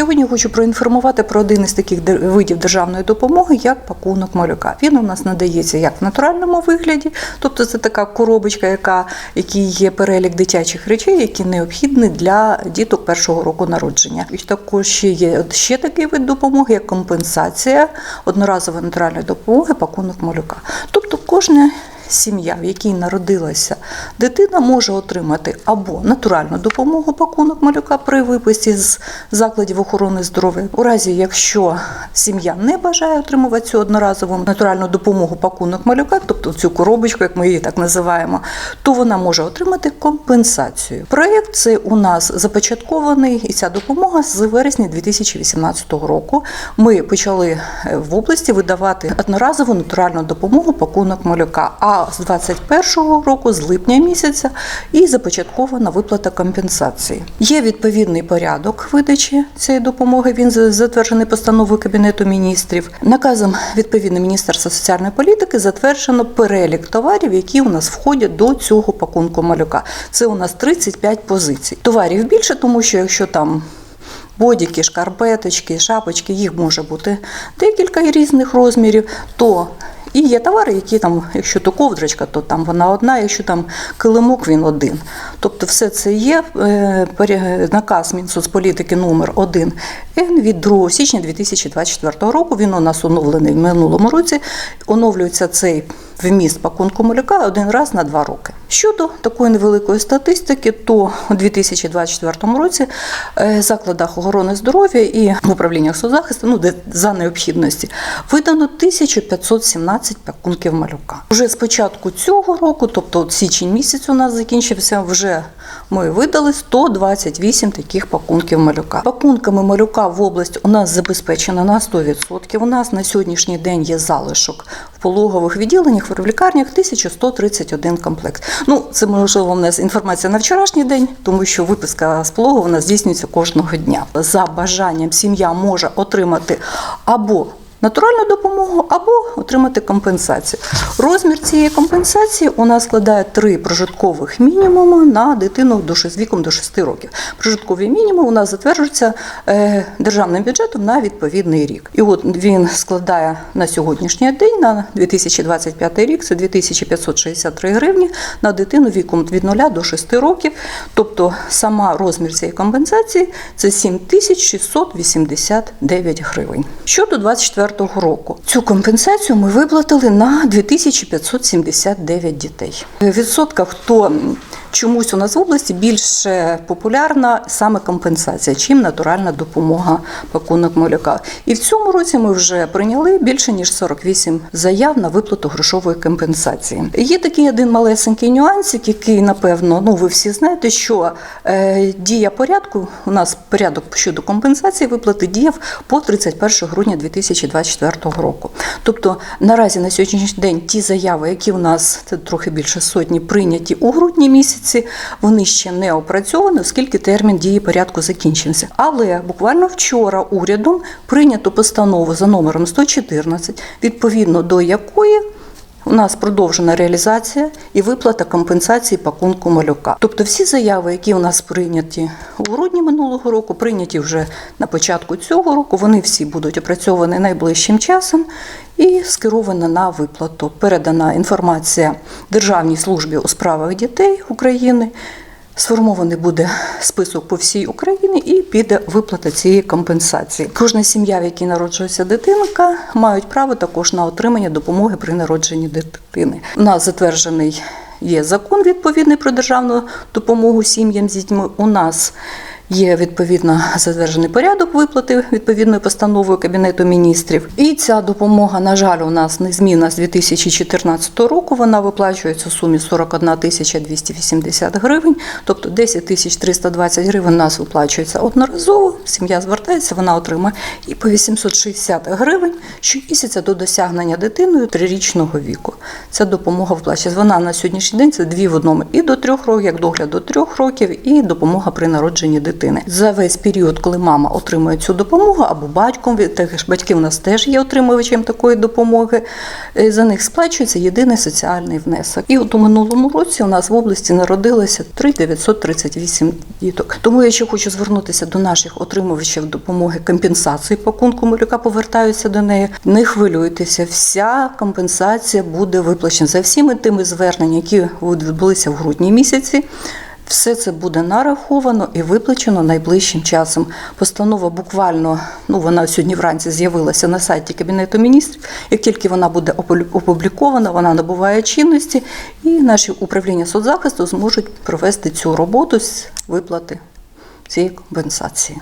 Сьогодні хочу проінформувати про один із таких видів державної допомоги, як пакунок малюка. Він у нас надається як в натуральному вигляді, тобто це така коробочка, яка який є перелік дитячих речей, які необхідні для діток першого року народження. І також ще є ще такий вид допомоги, як компенсація одноразової натуральної допомоги пакунок малюка. Тобто кожне Сім'я, в якій народилася дитина, може отримати або натуральну допомогу пакунок малюка при виписі з закладів охорони здоров'я, у разі якщо сім'я не бажає отримувати цю одноразову натуральну допомогу пакунок малюка, тобто цю коробочку, як ми її так називаємо, то вона може отримати компенсацію. Проєкт цей у нас започаткований, і ця допомога з вересня 2018 року. Ми почали е, в області видавати одноразову натуральну допомогу пакунок малюка. А з 2021 року, з липня місяця, і започаткована виплата компенсації. Є відповідний порядок видачі цієї допомоги. Він затверджений постановою Кабінету міністрів. Наказом відповідно Міністерства соціальної політики затверджено перелік товарів, які у нас входять до цього пакунку малюка. Це у нас 35 позицій. Товарів більше, тому що якщо там бодіки, шкарпеточки, шапочки, їх може бути декілька різних розмірів, то і є товари, які там, якщо то ковдрочка, то там вона одна, якщо там килимок, він один. Тобто все це є е, наказ Мінсоцполітики номер 1 Н від 2 січня 2024 року. Він у нас оновлений в минулому році. Оновлюється цей вміст пакунку малюка один раз на два роки. Щодо такої невеликої статистики, то у 2024 році е, в закладах охорони здоров'я і управліннях соцзахисту, ну де за необхідності, видано 1517 пакунків малюка. Уже з початку цього року, тобто січень місяць у нас закінчився, вже ми видали 128 таких пакунків малюка. Пакунками малюка в область у нас забезпечено на 100%. У нас на сьогоднішній день є залишок в пологових відділеннях, в лікарнях 1131 комплект. Ну, це можливо у нас інформація на вчорашній день, тому що виписка з пологу вона здійснюється кожного дня. За бажанням сім'я може отримати або натуральну допомогу або отримати компенсацію. Розмір цієї компенсації у нас складає три прожиткових мінімуми на дитину з віком до 6 років. Прожитковий мінімум у нас затверджується е, державним бюджетом на відповідний рік. І от він складає на сьогоднішній день, на 2025 рік, це 2563 гривні на дитину віком від 0 до 6 років. Тобто сама розмір цієї компенсації це 7689 гривень. Щодо 24 року, цю компенсацію ми виплатили на 2579 дітей. В відсотках то чомусь у нас в області більше популярна саме компенсація, чим натуральна допомога пакунок малюка. І в цьому році ми вже прийняли більше ніж 48 заяв на виплату грошової компенсації. Є такий один малесенький нюансик, який напевно, ну ви всі знаєте, що е, дія порядку у нас порядок щодо компенсації виплати діяв по 31 грудня 2024 року. Тобто наразі на сьогоднішній день ті заяви, які у нас це трохи більше сотні прийняті у грудні місяці, вони ще не опрацьовані, оскільки термін дії порядку закінчився. Але буквально вчора урядом прийнято постанову за номером 114, відповідно до якої у нас продовжена реалізація і виплата компенсації пакунку малюка. Тобто всі заяви, які у нас прийняті у грудні минулого року, прийняті вже на початку цього року, вони всі будуть опрацьовані найближчим часом і скеровані на виплату. Передана інформація Державній службі у справах дітей України. Сформований буде список по всій Україні і піде виплата цієї компенсації. Кожна сім'я, в якій народжується дитинка, мають право також на отримання допомоги при народженні дитини. У нас затверджений є закон відповідний про державну допомогу сім'ям з дітьми. У нас Є відповідно затверджений порядок виплати відповідною постановою Кабінету міністрів. І ця допомога, на жаль, у нас незмінна з 2014 року. Вона виплачується в сумі 41 тисяча 280 гривень, тобто 10 тисяч 320 гривень у нас виплачується одноразово. Сім'я звертається, вона отримає і по 860 гривень щомісяця до досягнення дитиною трирічного віку. Ця допомога виплачується. Вона на сьогоднішній день це дві в одному і до трьох років, як догляд до трьох років, і допомога при народженні дитини. Дитини. За весь період, коли мама отримує цю допомогу, або батьком, батьки у нас теж є отримувачем такої допомоги. е, За них сплачується єдиний соціальний внесок. І от у минулому році у нас в області народилося 3938 діток. Тому я ще хочу звернутися до наших отримувачів допомоги компенсації пакунку малюка. Повертаюся до неї. Не хвилюйтеся, вся компенсація буде виплачена за всіми тими зверненнями, які відбулися в грудні місяці. Все це буде нараховано і виплачено найближчим часом. Постанова буквально, ну вона сьогодні вранці з'явилася на сайті Кабінету міністрів. Як тільки вона буде опублікована, вона набуває чинності, і наші управління соцзахисту зможуть провести цю роботу з виплати цієї компенсації.